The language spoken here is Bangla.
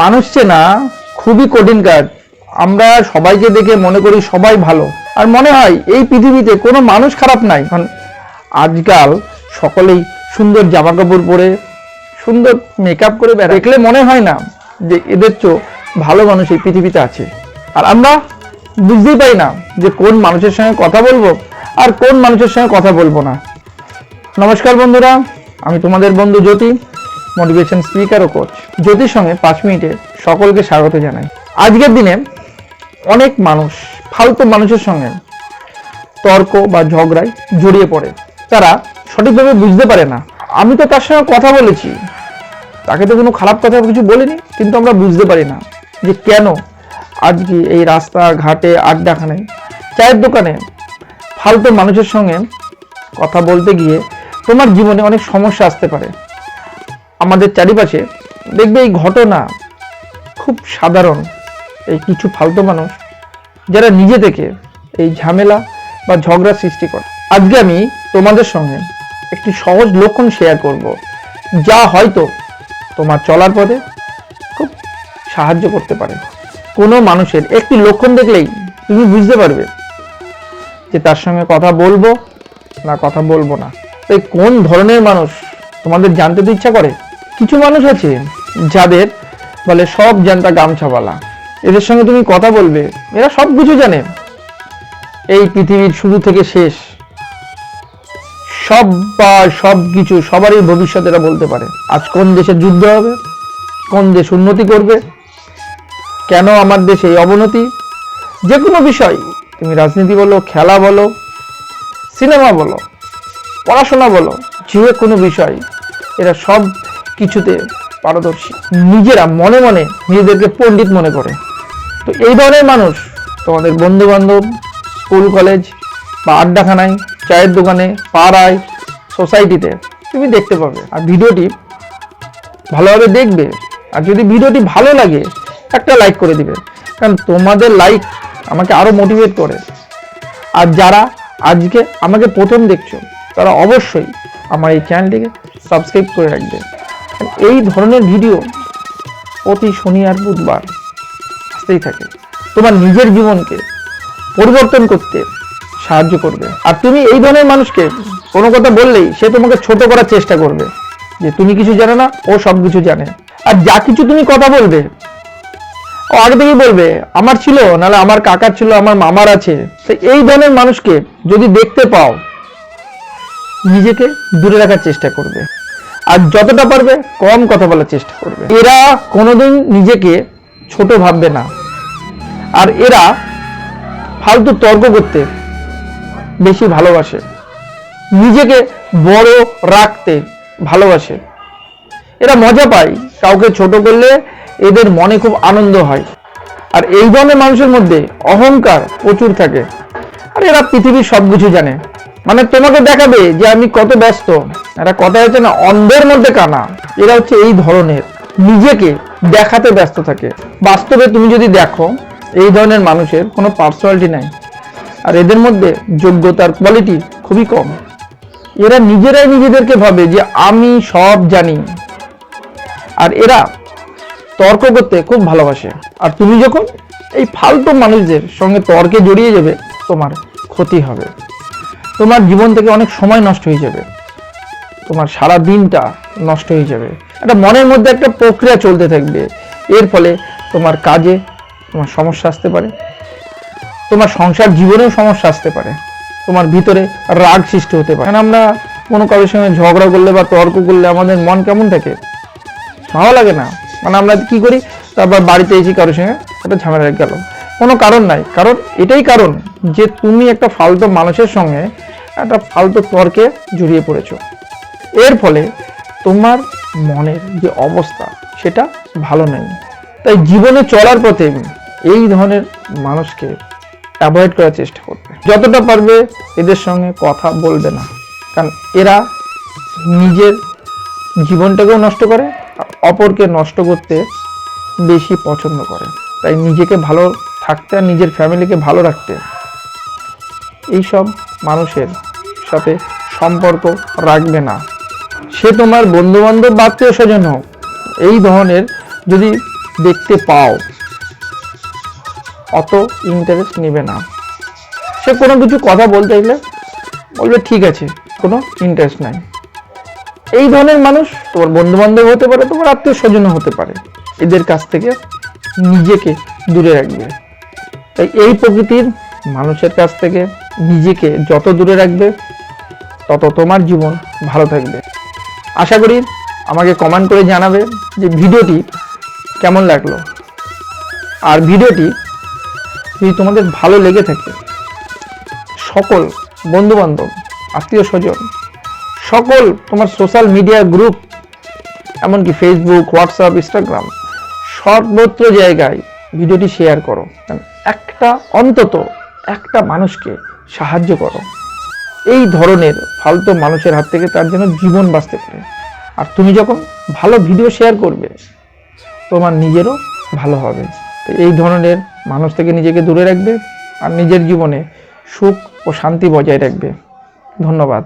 মানুষ চেনা খুবই কঠিন কাজ। আমরা সবাইকে দেখে মনে করি সবাই ভালো। আর মনে হয় এই পৃথিবীতে কোনো মানুষ খারাপ নাই। কারণ আজকাল সকলেই সুন্দর জামা কাপড় পরে, সুন্দর মেকআপ করে বেড়ায়। দেখলে মনে হয় না যে এদের চো ভালো মানুষ এই পৃথিবীতে আছে। আর আমরা বুঝতেই পারি না যে কোন মানুষের সঙ্গে কথা বলব আর কোন মানুষের সঙ্গে কথা বলব না। নমস্কার বন্ধুরা, আমি তোমাদের বন্ধু জ্যোতি। মোটিভেশন স্পিকার ও কোচ জ্যোতির সঙ্গে পাঁচ মিনিটে সকলকে স্বাগত জানাই। আজকের দিনে অনেক মানুষ, ফালতু মানুষের সঙ্গে তর্ক বা ঝগড়ায় জড়িয়ে পড়ে। তারা সঠিকভাবে বুঝতে পারে না। আমি তো তার সঙ্গে কথা বলেছি। তাকে তো কোনো খারাপ কথা কিছু বলিনি, কিন্তু আমরা বুঝতে পারি না যে কেন আজকে এই রাস্তা, ঘাটে আড্ডাখানে চায়ের দোকানে ফালতু মানুষের সঙ্গে কথা বলতে গিয়ে তোমার জীবনে অনেক সমস্যা আসতে পারে। আমাদের চারিপাশে দেখবে এই ঘটনা খুব সাধারণ, এই কিছু ফালতু মানুষ যারা নিজে থেকে এই ঝামেলা বা ঝগড়া সৃষ্টি করে। আজকে আমি তোমাদের সঙ্গে একটি সহজ লক্ষণ শেয়ার করব, যা হয়তো তোমার চলার পথে খুব সাহায্য করতে পারে। কোনো মানুষের একটি লক্ষণ দেখলেই তুমি বুঝতে পারবে যে তার সঙ্গে কথা বলব না কথা বলব না। তাই কোন ধরনের মানুষ তোমাদের জানতে তো ইচ্ছা করে? কিছু মানুষ আছে যাদের বলে সব জানতা গামছাওয়ালা। এদের সঙ্গে তুমি কথা বলবে, এরা সব কিছু জানে। এই পৃথিবীর শুরু থেকে শেষ। সব বা সব কিছু সবারই ভবিষ্যৎ এরা বলতে পারে। আজ কোন দেশে যুদ্ধ হবে? কোন দেশ উন্নতি করবে? কেন আমার দেশে এই অবনতি? যে কোনো বিষয়। তুমি রাজনীতি বলো, খেলা বলো, সিনেমা বলো, পড়াশোনা বলো, যে কোনো বিষয়। এরা সব কিছুতে পারদর্শী। নিজেরা মনে মনে নিজেদেরকে পণ্ডিত মনে করে। তো এই ধরনের মানুষ তোমাদের বন্ধু বান্ধব স্কুল, কলেজ বা আড্ডাখানায়, চায়ের দোকানে, পাড়ায়, সোসাইটিতে তুমি দেখতে পাবে। আর ভিডিওটি ভালোভাবে দেখবে। আর যদি ভিডিওটি ভালো লাগে, একটা লাইক করে দিবে। কারণ তোমাদের লাইক আমাকে আরও মোটিভেট করে। আর যারা আজকে আমাকে প্রথম দেখছ, তারা অবশ্যই আমার এই চ্যানেলটিকে সাবস্ক্রাইব করে রাখবে। এই ধরনের ভিডিও প্রতি শনি আর বুধবার আসতেই থাকে। তোমার নিজের জীবনকে পরিবর্তন করতে সাহায্য করবে। আর তুমি এই ধরনের মানুষকে কোনো কথা বললেই সে তোমাকে ছোট করার চেষ্টা করবে যে তুমি কিছু জানো না, ও সব কিছু জানে। আর যা কিছু তুমি কথা বলবে, ও আগে থেকেই বলবে, আমার ছিল, নাহলে আমার কাকার ছিল, আমার মামার আছে। তো এই ধরনের মানুষকে যদি দেখতে পাও, নিজেকে দূরে রাখার চেষ্টা করবে। আর যতটা পারবে কম কথা বলার চেষ্টা করবে। এরা কোনোদিন নিজেকে ছোট ভাববে না। আর এরা ফালতু তর্ক করতে বেশি ভালোবাসে। নিজেকে বড় রাখতে ভালোবাসে। এরা মজা পায় কাউকে ছোট করলে এদের মনে খুব আনন্দ হয়। আর এই ধরনের মানুষের মধ্যে অহংকার প্রচুর থাকে। আর এরা পৃথিবীর সব কিছু জানে। মানে তোমাকে দেখাবে যে আমি কত ব্যস্ত। এরা কথা হচ্ছে না, অন্ধের মধ্যে কানা। এরা হচ্ছে এই ধরনের। নিজেকে দেখাতে ব্যস্ত থাকে। বাস্তবে তুমি যদি দেখো, এই ধরনের মানুষের কোনো পার্সোনালিটি নাই। আর এদের মধ্যে যোগ্যতার কোয়ালিটি খুবই কম। এরা নিজেরাই নিজেদেরকে ভাবে যে আমি সব জানি। আর এরা তর্ক করতে খুব ভালোবাসে। আর তুমি যখন এই ফালতু মানুষদের সঙ্গে তর্কে জড়িয়ে যাবে, তোমার ক্ষতি হবে। তোমার জীবন থেকে অনেক সময় নষ্ট হয়ে যাবে। তোমার সারা দিনটা নষ্ট হয়ে যাবে। একটা মনের মধ্যে একটা প্রক্রিয়া চলতে থাকবে। এর ফলে তোমার কাজে তোমার সমস্যা আসতে পারে। তোমার সংসার জীবনেও সমস্যা আসতে পারে। তোমার ভিতরে রাগ সৃষ্টি হতে পারে। আমরা কোনো কারোর সঙ্গে ঝগড়া করলে বা তর্ক করলে আমাদের মন কেমন থাকে? ভালো লাগে না। মানে আমরা কি করি? তারপর বাড়িতে এসে কারোর সঙ্গে একটা ঝামেলা গেল। কোনো কারণ নাই। কারণ এটাই কারণ যে তুমি একটা ফালতু মানুষের সঙ্গে একটা ফালতু তর্কে জড়িয়ে পড়েছো। এর ফলে তোমার মনের যে অবস্থা, সেটা ভালো নেই। তাই জীবনে চলার পথে এই ধরনের মানুষকে অ্যাভয়েড করার চেষ্টা করবে। যতটা পারবে এদের সঙ্গে কথা বলবে না। কারণ এরা নিজের জীবনটাকেও নষ্ট করে আর অপরকে নষ্ট করতে বেশি পছন্দ করে। তাই নিজেকে ভালো থাকতে আর নিজের ফ্যামিলিকে ভালো রাখতে। এইসব মানুষের সাথে সম্পর্ক রাখবে না। সে তোমার বন্ধু বান্ধব বা আত্মীয় স্বজন হোক, এই ধরনের যদি দেখতে পাও, অত ইন্টারেস্ট নেবে না। সে কোনো কিছু কথা বলতে গেলে বলবে, ঠিক আছে, কোনো ইন্টারেস্ট নাই। এই ধরনের মানুষ তোমার বন্ধু বান্ধব হতে পারে, তোমার আত্মীয় স্বজনও হতে পারে। এদের কাছ থেকে নিজেকে দূরে রাখবে। তাই এই প্রকৃতির মানুষের কাছ থেকে নিজেকে যত দূরে রাখবে, তত তোমার জীবন ভালো থাকবে। আশা করি আমাকে কমেন্ট করে জানাবে যে ভিডিওটি কেমন লাগল। আর ভিডিওটি যদি তোমাদের ভালো লেগে থাকে, সকল বন্ধুবান্ধব, আত্মীয় স্বজন, সকল তোমার সোশ্যাল মিডিয়া গ্রুপ এমনকি ফেসবুক হোয়াটসঅ্যাপ ইনস্টাগ্রাম সর্বত্র জায়গায় ভিডিওটি শেয়ার করো। একটা, অন্তত একটা মানুষকে সাহায্য করো। এই ধরনের ফালতু মানুষের হাত থেকে তার জন্য জীবন বাঁচতে পারে। আর তুমি যখন ভালো ভিডিও শেয়ার করবে, তোমার নিজেরও ভালো হবে। তো এই ধরনের মানুষ থেকে নিজেকে দূরে রাখবে আর নিজের জীবনে সুখ ও শান্তি বজায় রাখবে। ধন্যবাদ।